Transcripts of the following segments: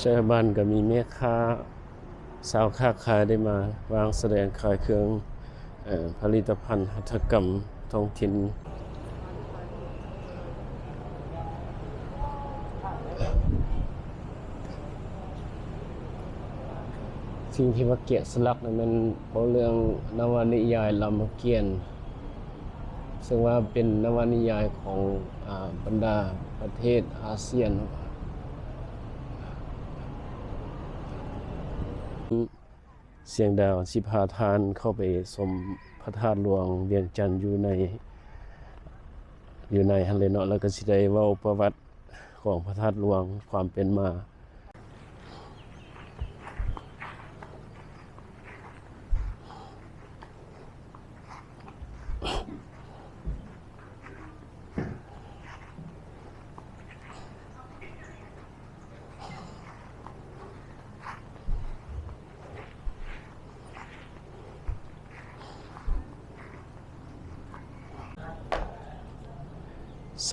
เจอบ้านก็มีแม่ค้าสาวค้าขายได้มาวางแสดงขายเครื่องผลิตภัณฑ์หัตถกรรมท้องถิ่นสิ่งที่ว่าเกียสลักนั้นมันเพราะเรื่องนวนิยายลามเกียรติซึ่งว่าเป็นนวนิยายของอบรรดาประเทศอาเซียน เสียงดาวสิพาทานเข้าไปสมพระธาตุหลวงเวียงจันทร์อยู่ในอยู่ในฮันเลเนาะแล้วก็สิได้ว่าประวัติของพระธาตุหลวงความเป็นมา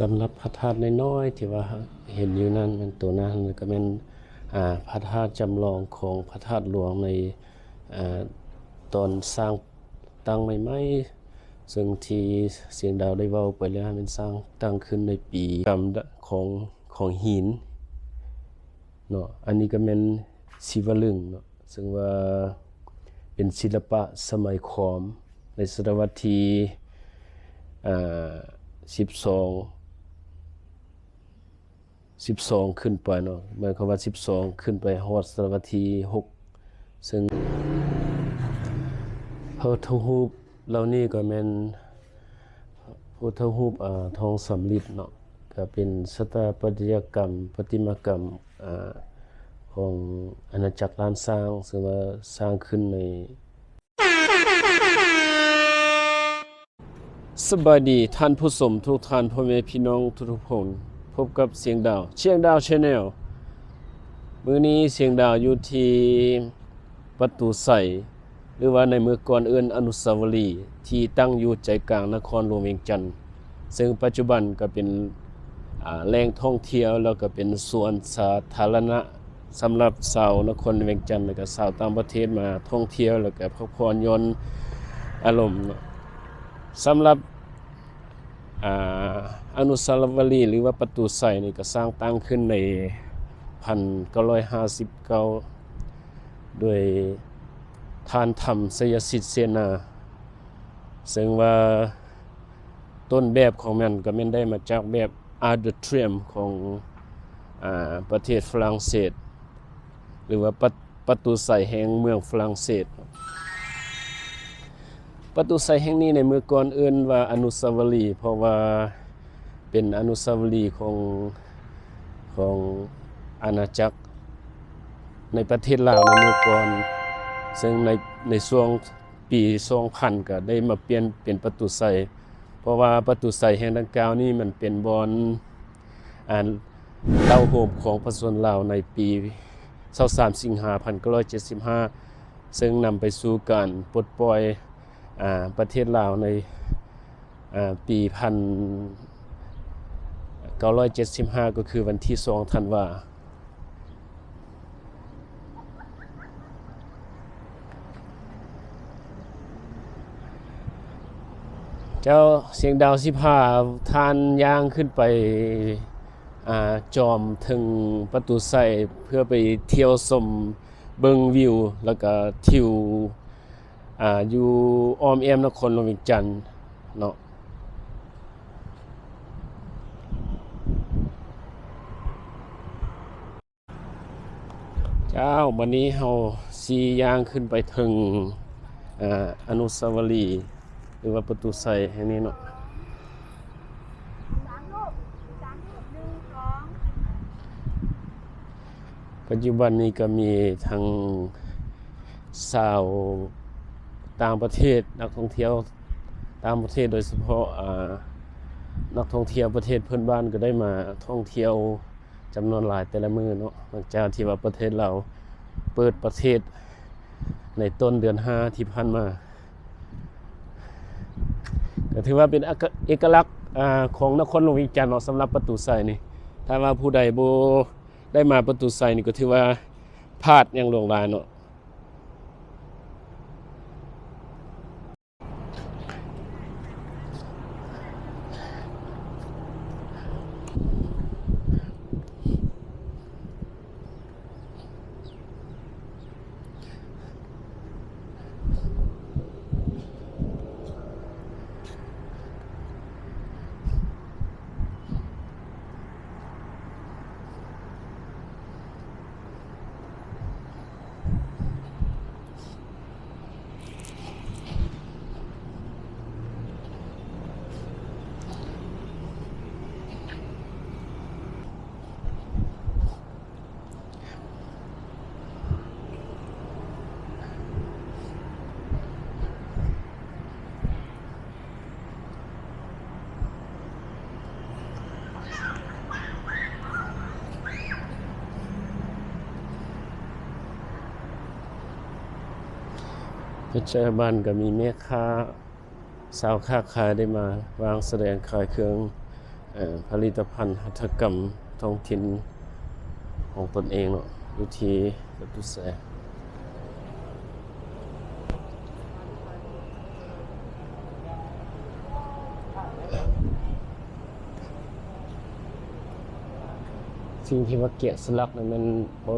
สำหรับพระธาตุน้อยๆที่ว่าเห็นอยู่นั้นมันตัวนั้นก็เป็นพระธาตุจำลองของพระธาตุหลวงในอตอนสร้างตั้งใหม่ๆซึ่งที่เสียงดาวได้เว้าไปแล้วมันสร้างตั้งขึ้นในปีกรรมของของหินเนาะอันนี้ก็เป็นศิวลึงเนาะซึ่งว่าเป็นศิลปะสมัยขอมในศตวรรษที่ อ่า12 12ขึ้นไปเนาะหมายความว่า12ขึ้นไปฮอดศตวรรษที่6ซึ่งพระทธรูปเหล่านี้ก็แม่นพระพุทธรูปทองสำริดเนาะก็เป็นสถาปัตยกรรมประติมากรรมอของอาณาจักรล้านสร้างซึ่งว่าสร้างขึ้นในสบายดีท่านผู้ชมทุกท่านพ่อแม่พี่น้องทุกๆคน พบกับเสียงดาวเชียงดาวชาแนลมือนี้เสียงดาวอยู่ที่ประตูใสหรือว่าในเมืองก่อนเอื่นอนุสาวรีย์ที่ตั้งอยู่ใจกลางนครหลวงเวียงจันทน์ซึ่งปัจจุบันก็เป็นแหล่งท่องเที่ยวแล้วก็เป็นสวนสาธารณะสำหรับชาวนครเวียงจันทน์แล้วก็ชาวต่างประเทศมาท่องเที่ยวแล้วก็พักผ่อนยนอารมณ์เนาะสำหรับ อนุสาวรีย์หรือว่าประตูใส่นี่ก็สร้างตั้งขึ้นใน 1959ด้วยทานธรรมสยสิทธิ์เสนา ซึ่งว่าต้นแบบของมันก็แม่นได้มาจากแบบอาร์เดเทรียมของอประเทศฝรั่งเศส หรือว่าประประตูใส่แห่งเมืองฝรั่งเศส ประตูใสแห่งนี้ในเมื่อก่อนเอื่นว่าอนุสาวรีย์เพราะว่าเป็นอนุสาวรีย์ของของอาณาจักรในประเทศลาวในเมื่อก่อน ซึ่งในในช่วงปี2000ก็ได้มาเปลี่ยนเป็นประตูใสเพราะว่าประตูใสแห่งดังกล่าวนี้มันเป็นบอนอ่านเล่าโหมของประชาชนลาวในปี23สิงหาคม1975 ซึ่งนำไปสู่การปลดปล่อย ประเทศลาวในปีพัน975ก็คือวันที่2ธันวาเจ้าเสียงดาวสิพาทานย่างขึ้นไปอจอมถึงประตูใส่เพื่อไปเที่ยวชมเบิงวิว แล้วก็ทิว อ่าอยู่ออมแอมนครหลวงเวียงจันทน์เนาะเจ้าวันนี้เฮาสีย่างขึ้นไปถึงอ่าอนุสาวรีย์หรือว่าประตูใส่แห่งนี้เนาะปัจจุบันนี้ก็มีทั้งสาว ต่างประเทศนักท่องเที่ยวต่างประเทศโดยเฉพาะอ่านักท่องเที่ยวประเทศเพื่อนบ้านก็ได้มาท่องเที่ยวจำนวนหลายแต่ละมือเนาะหลังจากที่ว่าประเทศเราเปิดประเทศในต้นเดือน5ที่ผ่านมาก็ถือว่าเป็นเอกลักษณ์ของนครหลวงวีจันทน์เนาะสำหรับประตูใส่นี่ถ้าว่าผู้ใดโบได้มาประตูไซนี่ก็ถือว่าพลาดอยังหลวงลายเนาะ ปัจจุบันก็มีแม่ค้า สาวค้าขายได้มาวางแสดงขายเครื่องอผลิตภัณฑ์หัตถกรรมท้องถิ่นของตนเองเนาะอยู่ที่ประตูแสสิ่งที่ว่าเกียรติสลักนั้นมัน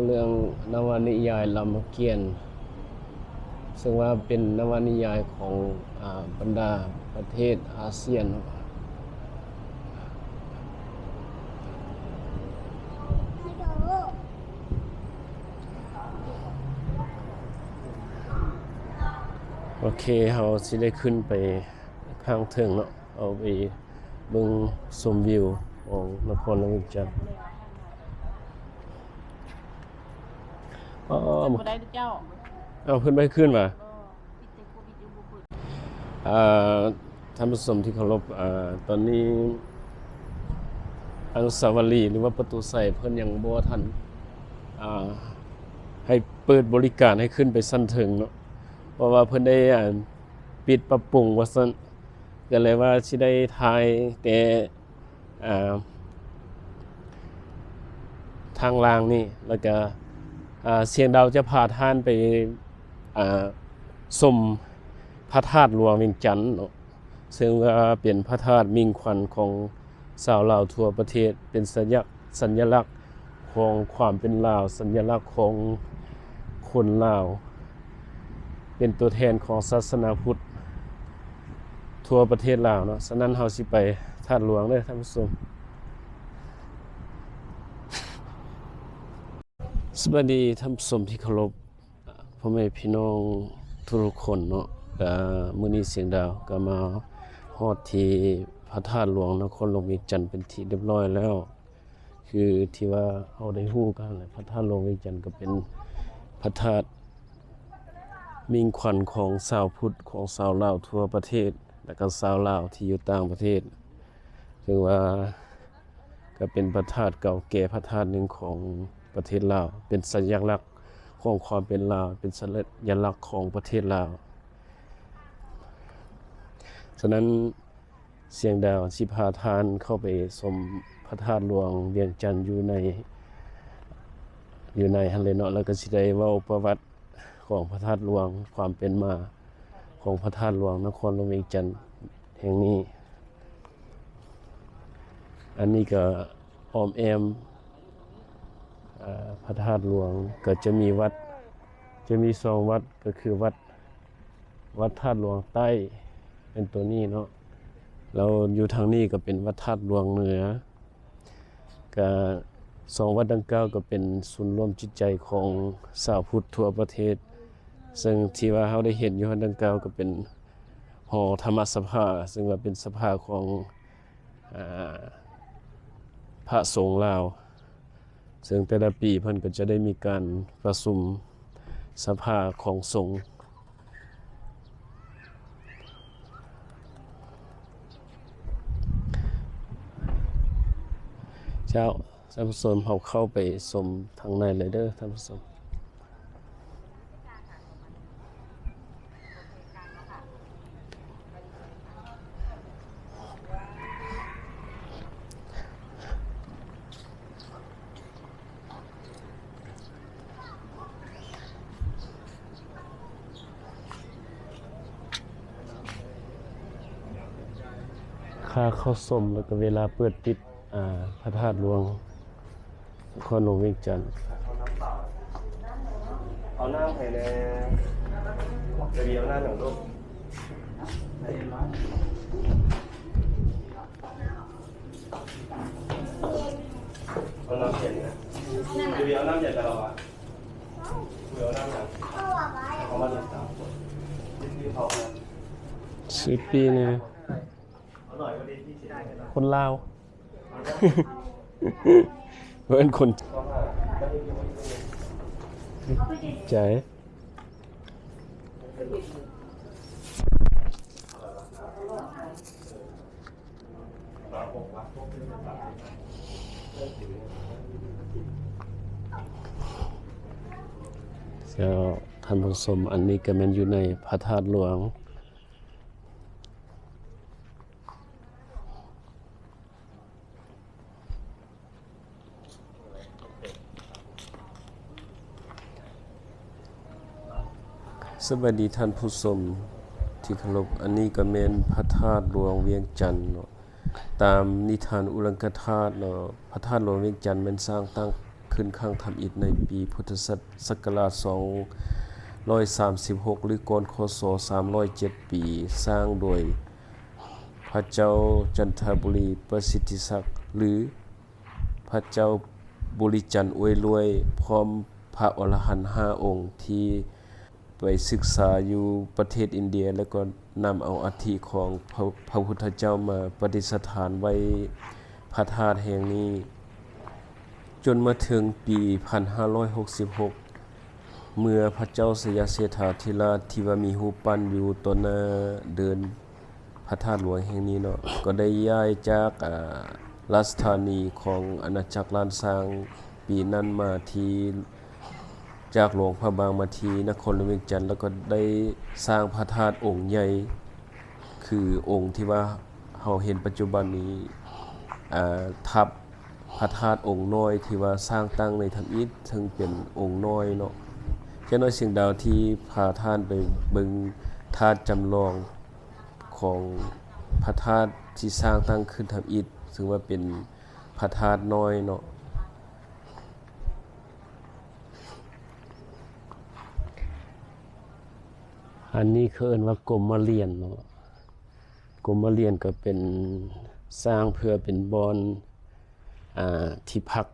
เรื่องนวนิยายรามเกียรติ์ ซึ่งว่าเป็นนวนิยายของอาบรรดาประเทศอาเซียนโอเคเราสิได้ขึ้นไปข้างเทิงเนาะเอาไปเบิ่งชมวิวของนครหลวงวิจันทร์อ๋อบ่ได้เจ้า เอาขึ้นไปขึ้นมาบ่ติดแต่โควิดอยู่บ่เปิดอ่าท่านผู้ชมที่เคารพอ่าตอนนี้อนุสาวรีย์หรือว่าประตูใส่เพิ่นยังบ่ทันอ่าให้เปิดบริการให้ขึ้นไปสั้นถึงเนาะเพราะว่าเพิ่นได้อ่าปิดปรับปรุงว่าซั่นก็เลยว่าสิได้ถ่ายแต่อ่าทางล่างนี่แล้วก็อ่าเสียงดาวจะพาท่านไป อ่มพระธาตุหลวงเวียงจันทน์เนาะซึ่งว่าเป็นพระธาตุมิ่งขวัญของชาวลาวทั่วประเทศเป็นสัญลักษณ์สัญลักษณ์ของความเป็นลาว สัญลักษณ์ของคนลาว เป็นตัวแทนของศาสนาพุทธทั่วประเทศลาวเนาะฉะนั้นเฮาสิไปธาตุหลวงเด้อท่านผู้ชมสวัสดีท่านผู้ชมที่เคารพ พ่อแม่พี่น้องทุกคนเนาะก็มื้อนี้เสียงดาวก็มาฮอดที่พระธาตุหลวงนครหลวงเวียงจันทน์เป็นที่เรียบร้อยแล้ว คือที่ว่าเฮาได้ฮู้กันแหละพระธาตุหลวงเวียงจันทน์ก็เป็นพระธาตุมิ่งขวัญของชาวพุทธของชาวลาวทั่วประเทศ และก็ชาวลาวที่อยู่ต่างประเทศซึ่งว่าก็เป็นพระธาตุเก่าแก่พระธาตุหนึ่งของประเทศลาวเป็นสัญลักษณ์ ของความเป็นลาว เป็นสัญลักษณ์ของประเทศลาว ฉะนั้นเสียงดาวสิพาทานเข้าไปชมพระธาตุหลวงเวียงจันทน์อยู่ในอยู่ในฮันเลเนาะแล้วก็สิได้เว้าประวัติของพระธาตุหลวงความเป็นมาของพระธาตุหลวงนครหลวงเวียงจันทน์แห่งนี้ อันนี้ก็ออมแอม พระธาตุหลวงก็จะมีวัด จะมีสองวัดก็คือวัดวัดธาตุหลวงใต้เป็นตัวนี้เนาะเราอยู่ทางนี้ก็เป็นวัดธาตุหลวงเหนือก็สองวัดดังกล่าวก็เป็นศูนย์รวมจิตใจของชาวพุทธทั่วประเทศ ซึ่งที่ว่าเราได้เห็นอยู่ดังกล่าวก็เป็นหอธรรมสภา ซึ่งว่าเป็นสภาของอพระสงฆ์ลาว ซึ่งแต่ละปีเพิ่นก็จะได้มีการประชุมสภาของสงฆ์เจ้าท่านผู้ชมเขาเข้าไปชมทางในเลยเด้อท่านผู้ชม ค่าเข้าชมแล้วก็เวลาเปิดปิดอ่าพระธาตุหลวงนครหลวงเวียงจันทน์เอาหน้าไปในจะมีเอาหน้าหนังรูปเอาน้ำเย็นนะจะมีเอาน้ำเย็นกับเราอะคุยเอาน้ำหนังเอามาเด็ดสามที่ที่เขาเนี่ยสิบปีเนี่ย คนลาว เพื่อนคนก็ห้าก็ที่ที่ใจร้อยหกวัดพวกที่ต่างเจ้าท่านผู้ชมอันนี้ก็แมันอยู่ในพระธาตุหลวง สวัสดีท่านผู้ชมที่เคารพอันนี้ก็แม่นพระธาตุหลวงเวียงจันทน์เนาะตามนิทานอุลังกธาตุเนาะพระธาตุหลวงเวียงจันทน์มันสร้างตั้งขึ้นข้างทำอิฐในปีพุทธศักราช236 หรือก่อนคศ307 ปี สร้างโดยพระเจ้าจันทบุรีประสิทธิศักดิ์หรือพระเจ้าบุริจันทร์อวยรวย พร้อมพระอรหันต์ห้าองค์ที่ ไปศึกษาอยู่ประเทศอินเดีย แล้วก็นำเอาอัฐิของพระพระพุทธเจ้ามาประดิษฐานไว้พระธาตุแห่งนี้ จนมาถึงปี 1566 เมื่อพระเจ้าสยาเสถาธิราชที่ว่ามีรูปั้นอยู่ต้นหน้าเดินพระธาตุหลวงแห่งนี้เนาะก็ได้ย้ายจากอ่ารัชธานีของอาณาจักรล้านซางปีนั้นมาที่ จากหลวงพระบางมาทีนครหลวงเวียงจันทน์แล้วก็ได้สร้างพระธาตุองค์ใหญ่คือองค์ที่ว่าเฮาเห็นปัจจุบันนี้ทับพระธาตุองค์น้อยที่ว่าสร้างตั้งในทำอิฐถึงเป็นองค์น้อยเนาะแค่น้อยเสียงดาวที่พาท่านไปเบิงธาตุจำลองของพระธาตุที่สร้างตั้งขึ้นทำอิฐซึ่งว่าเป็นพระธาตุน้อยเนาะ อันนี้คือเอิ้นว่ากรมมาเรียนเนาะกรมมาเรียนก็เป็นสร้างเพื่อเป็นบอนอ่าที่พัก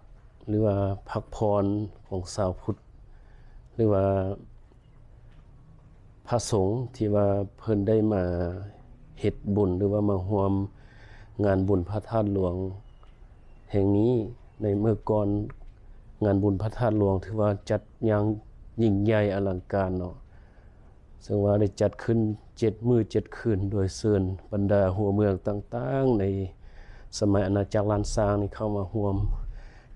หรือว่าพักพรของชาวพุทธหรือว่าพระสงฆ์ที่ว่าเพิ่นได้มาเฮ็ดบุญหรือว่ามาร่วมงานบุญพระธาตุหลวง แห่งนี้ในเมื่อก่อนงานบุญพระธาตุหลวงถือว่าจัดอย่างยิ่งใหญ่อลังการเนาะ ซึ่งว่าได้จัดขึ้น7มื้อ7คืน โดยเชิญบรรดาหัวเมืองต่างๆ ในสมัยอาณาจักรล้านซางนี่เข้ามาร่วม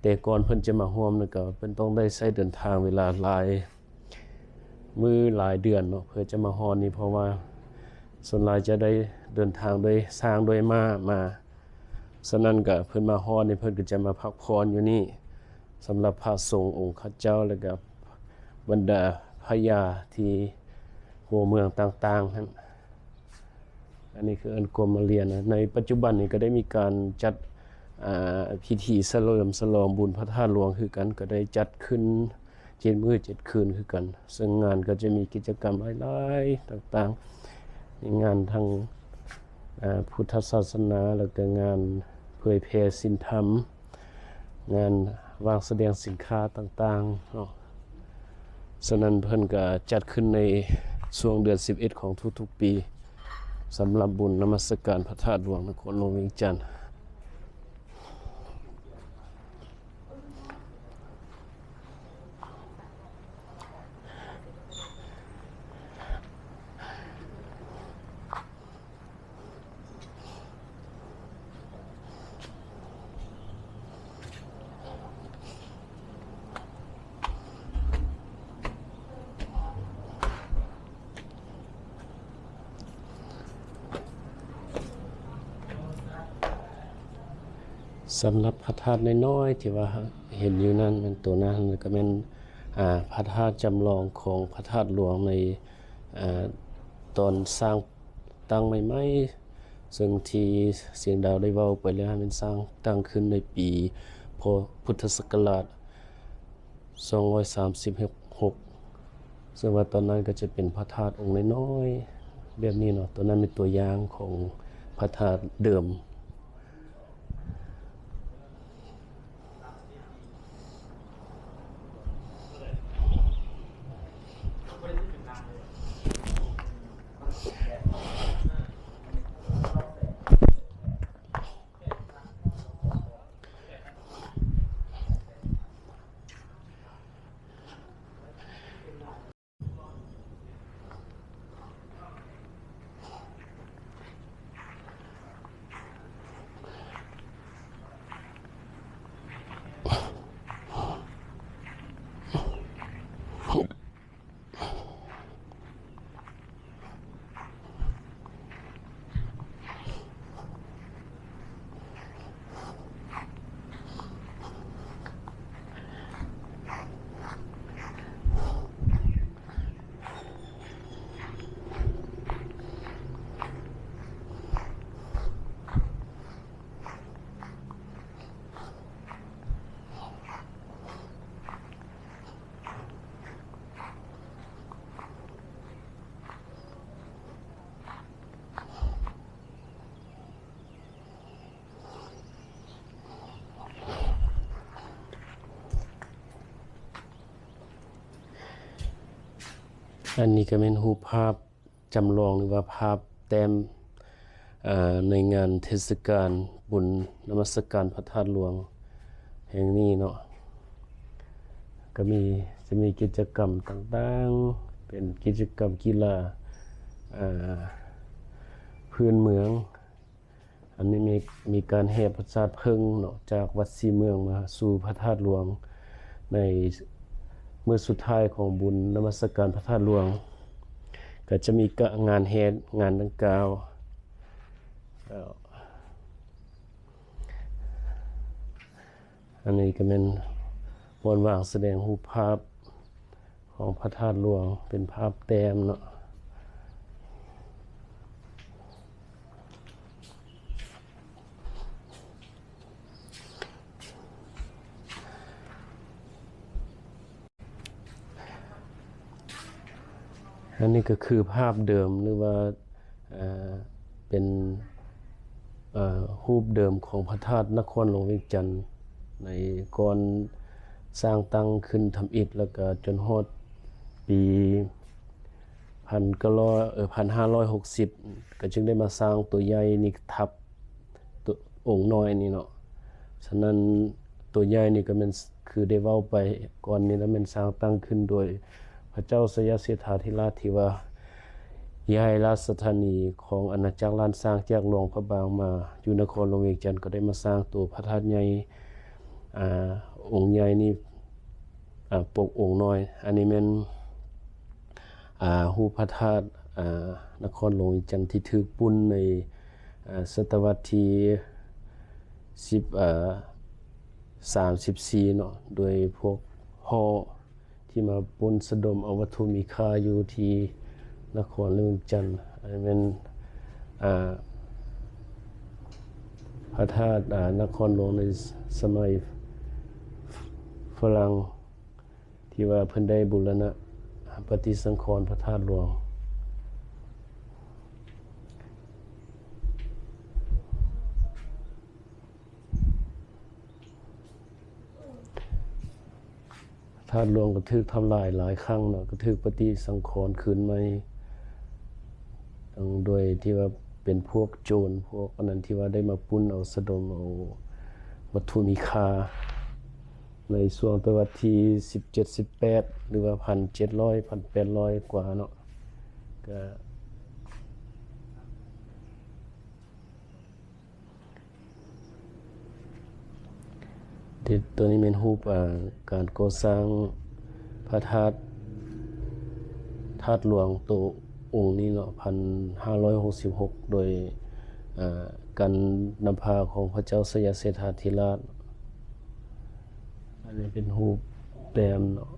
แต่ก่อนเพิ่นจะมาร่วมนี่ก็เพิ่นต้องได้ใช้เดินทางเวลาหลายมือหลายเดือนเนาะเพื่อจะมาฮอนนี่เพราะว่าส่วนหลายจะได้เดินทางโดยสร้างโดยมามาฉะนั้นก็เพิ่นมาฮอนนี่เพิ่นก็จะมาพักพรอยู่นี่สำหรับพระสงฆ์องค์ข้าเจ้าแล้วก็บรรดาพญาที่ หัวเมืองต่างๆนั้นอันนี้คืออันกรมมาเรียนนะในปัจจุบันนี้ก็ได้มีการจัดพิธีเฉลิมฉลองบุญพระธาตุหลวงคือกันก็ได้จัดขึ้นเจ็ดมื้อเจ็ดคืนคือกัน ซึ่งงานก็จะมีกิจกรรมหลายๆต่างๆมีงานทางพุทธศาสนาแล้วก็งานเผยแผ่ศีลธรรม งานวางแสดงสินค้าต่างๆเนาะฉะนั้นเพิ่นก็จัดขึ้นใน ช่วงเดือน 11 ของทุกๆปีสำหรับบุญนมัสการพระธาตุหลวงนครหลวงเวียงจันทร์ สำหรับพระธาตุน้อยๆที่ว่าเห็นอยู่นั่นมันตัวนั้นก็เป็นพระธาตุจำลองของพระธาตุหลวงในอตอนสร้างตั้งใหม่ๆซึ่งที่เสียงดาวได้เว้าไปแล้วมันสร้างตั้งขึ้นในปีพพุทธศักราช236 ซึ่งว่าตอนนั้นก็จะเป็นพระธาตุองค์น้อยๆแบบนี้เนาะตัวนั้นเป็นตัวอย่างของพระธาตุเดิม อันนี้ก็เป็นรูปภาพจำลองหรือว่าภาพแต้มในงานเทศกาลบุญนมัสการพระธาตุหลวงแห่งนี้เนาะก็มีจะมีกิจกรรมต่างๆ เป็นกิจกรรมกีฬาอ่าพื้นเมือง อันนี้มีมีการแห่ประสาทเพิ่งเนาะจากวัดสีเมืองมาสู่พระธาตุหลวงใน มื่อสุดท้ายของบุญนมัสการพระธาตุหลวง ก็จะมีกงานเฮดงานดังกล่าวแล้วอันนี้ก็เป็นบนวางแสดงรูปภาพของพระธาตุหลวงเป็นภาพแต้มเนาะ อันนี้ก็คือภาพเดิมหรือว่าเเป็นรูปเดิมของพระธาตุนครหลวงเวียงจันทน์ในก่อนสร้างตั้งขึ้นทำอิฐแล้วก็จนฮอดปีพันก้าร้อยเออพันห้าร้อยหกสิบก็จึงได้มาสร้างตัวใหญ่นี่ทับตัวองค์น้อยนี่เนาะฉะนั้นตัวใหญ่นี่ก็เป็นคือได้เว้าไปก่อนนี้แล้วมันสร้างตั้งขึ้นโดย ระเจ้าสยามเสถาธิราชที่ว่าย้ายราชธานีของอาณาจักรล้านสร้างจากหลวงพระบางมาอยู่นครหลวงเวียงจันทน์ก็ได้มาสร้างตัวพระธาตุใหญ่อ่าองค์ใหญ่นี่อ่าปกองค์น้อย อันนี้แม่นอ่ารูพระธาตุอ่านครหลวงเวียงจันทน์ที่ถูกปุ้นในอ่าศตวรรษที่10อ่า34เนาะโดยพวกฮ่อ ที่มาปนสะดมเอาวัตถุมีค่าอยู่ที่นครเลืองจันทน์อันเป็นพระธาตุนครหลวงในสมัยฝรั่งที่ว่าเพิ่นได้บุรณะปฏิสังขรณ์พระธาตุหลวง ธาตุหลวงก็ถูกทำลายหลายครั้งเนาะก็ถูกปฏิสังขรณ์คืนไม่ทั้งโดยที่ว่าเป็นพวกโจรพวกอันนั้นที่ว่าได้มาปุ้นเอาสะดมเอาวัตถุมีค่าในช่วงตวรรษที่17 18 หรือว่า 1,700 1,800 กว่าเนาะก็ ที่ตัวนี้เป็นรูปการก่อสร้างพระธาตุธาตุหลวงตัวองค์นี้เนาะ1,566โดยอ่าการนำพาของพระเจ้าสยามเสถาธิราช อันนี้เป็นรูปแต้มเนาะ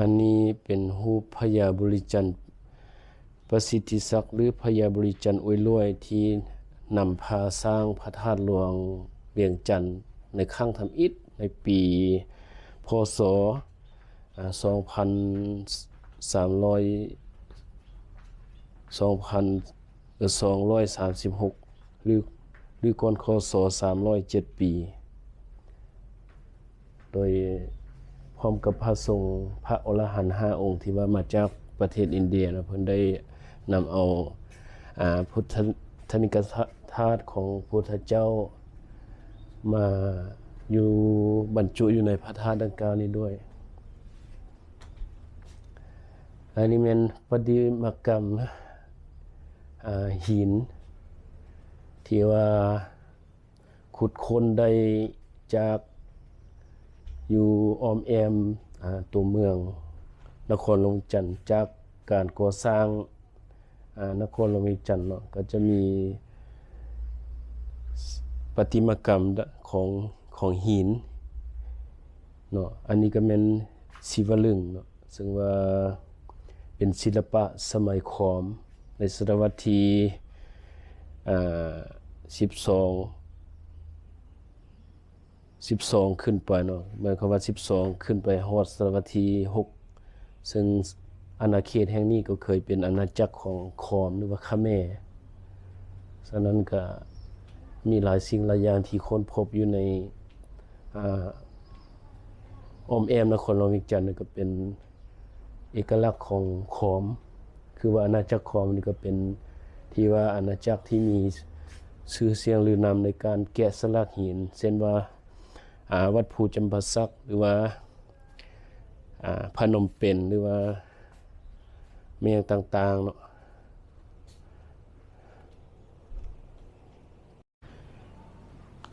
อันนี้เป็นรูพญาบริจันทร์ประสิทธิศักดิ์หรือพญาบริจันทร์อวยรวยที่นำพาสร้างพระธาตุหลวงเวียงจันทร์ในข้างทำอิฐในปีพศ 2300 2,236 หรือหรือก่อนคศ307 ปี โดย ร้อมกับพระทรงฆ์พระอรหันต์ห้าองค์ที่ว่ามาจากประเทศอินเดียนะเพิ่นได้นำเอาอ่าพุทธธนิกธาตุของพุทธเจ้ามาอยู่บรรจุอยู่ในพระธาตุดังกล่าวนี้ด้วย อันนี้เป็นประติมากรรมหิน ที่ว่าขุดค้นได้จาก อยู่ออมแอมตัวเมือง นครหลวงจันทร์จากการก่อสร้างนครหลวงจันทร์เนาะก็จะมีประติมากรรมของของหินเนาะอันนี้ก็เป็นศิวลึงเนาะซึ่งว่าเป็นศิลปะสมัยขอมในศตวรรษที่ อ่า12 12ขึ้นไปเนาะหมายความว่า12ขึ้นไปฮอดศตวรรษที่6ซึ่งอาณาเขตแห่งนี้ก็เคยเป็นอาณาจักรของขอมหรือว่าคาแม่ฉะนั้นก็มีหลายสิ่งหลายอย่างที่ค้นพบอยู่ในออมแอมนครหลวงวิกจันทร์นี่ก็เป็นเอกลักษณ์ของขอม คือว่าอาณาจักรขอมนี่ก็เป็นที่ว่าอาณาจักรที่มีชื่อเสียงหรือนามในการแกะสลักหินเช่นว่า วัดภูจำปาสักหรือว่าอาพนมเปญหรือว่าเมียงต่างๆเนาะ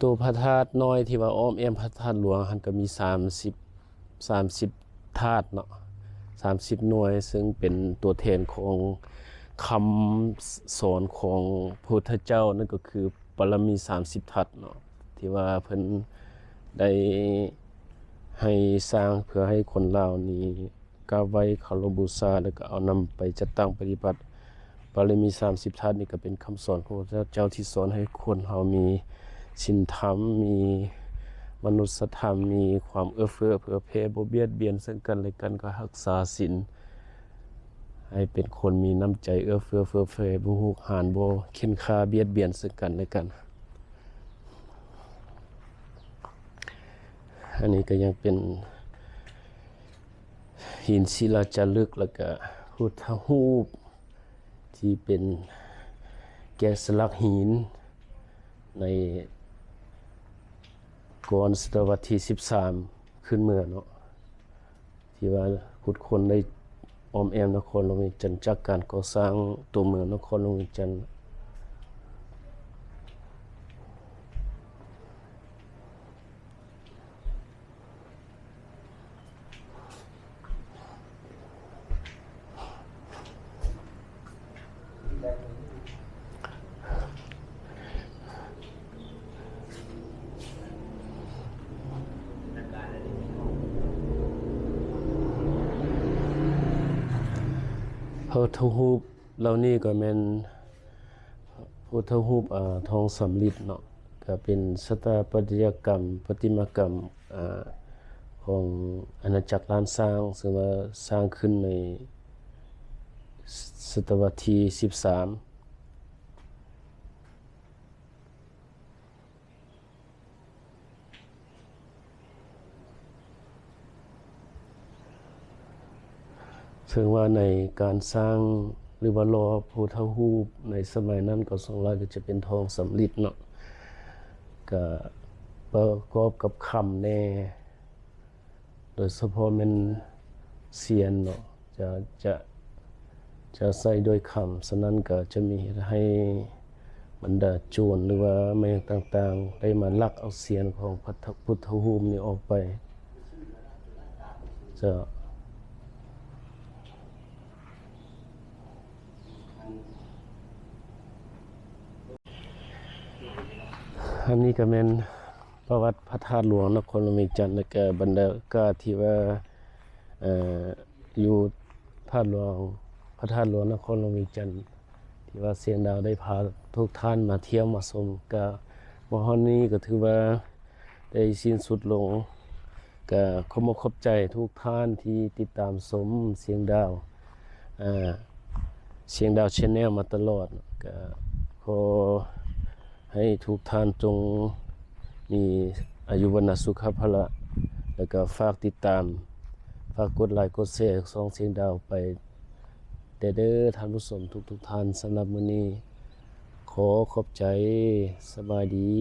ตัวพระธาตุน้อยที่ว่าอ้อมแอมพระธาตุหลวงหันก็มี 30 30ธาตุเนาะ30 หน่วย ซึ่งเป็นตัวแทนของคำสอนของพระพุทธเจ้านั่นก็คือปรมี 30 ทัศน์เนาะที่ว่าเพิ่น ได้ให้สร้างเพื่อให้คนลาวนี้กราไว้เคารพบูชาแล้วก็เอานำไปจัดตั้งปฏิบัติปรมี 30ทัศน์นี่ก็เป็นคำสอนของพระเจ้าที่สอนให้คนเฮามีศีลธรรมมีมนุษยธรรมมีความเอื้อเฟื้อเผื่อแผ่บ่เบียดเบียนซึ่งกันและกันก็รักษาศีลให้เป็นคนมีน้ำใจเอื้อเฟื้อเผื่อแผ่บ่ฮูกหานบ่เข็นค่าเบียดเบียนซึ่งกันและกัน อันนี้ก็ยังเป็นหินศิลาจารึกแล้วก็พุทธรูปที่เป็นแกะสลักหิน ในก่อนศตวรรษที่ 13 ขึ้นเมื่อเนาะที่ว่าขุดคนได้ออมแอมนครหลวงเวีจันทร์จากการก่อสร้างตัวเมืองนครหลวงเวียงจันทร์พระพุทธรูปเหล่านี้ ก็แม่นพุทธรูปอ่าทองสำริดเนาะก็เป็นสถาปัตยกรรมประติมากรรมอ่าของอาณาจักรล้านสร้างซึ่งว่าสร้างขึ้นในศตวรรษที่ 13ซึ่งว่าในการสร้าง หรือว่ารอพุทธรูในสมัยนั้นก็สองร้อยก็จะเป็นทองสำริดเนาะก็ประกอบกับคำแน่ โดยเฉพาะเป็นเสียนเนาะจะจะจะใส่ด้วยคำฉะนั้นก็จะมีให้บรรดาโจรหรือว่าแมงต่างๆ ได้มาลักเอาเสียนของพุทธรูปนี้ออกไปจะ อันนี้ก็เป็นประวัติพระธาตุหลวงนครหลวงเวียงจันทร์และก็บรรดากาที่ว่าอยู่ธาตุหลวงพระธาตุหลวงนครหลวงเวียงจันทน์ที่ว่าเสียงดาวได้พาทุกท่านมาเที่ยวมาชมก็มฮอนนี้ก็ถือว่าได้สิ้นสุดลงก็ขอมขอบใจทุกท่านที่ติดตามชมเสียงดาวเสียงดาวชแนลมาตลอดก็ขอ ให้ทุกท่านจงมีอายุวันสุขภาละแล้วก็ฝากติดตาม ฝากกดไลค์กดแชร์ส่องเสียงดาวไปเด้อเด้อท่านผู้ชมทุกๆท่านสำหรับมื้อนี้ ขอขอบใจสบายดี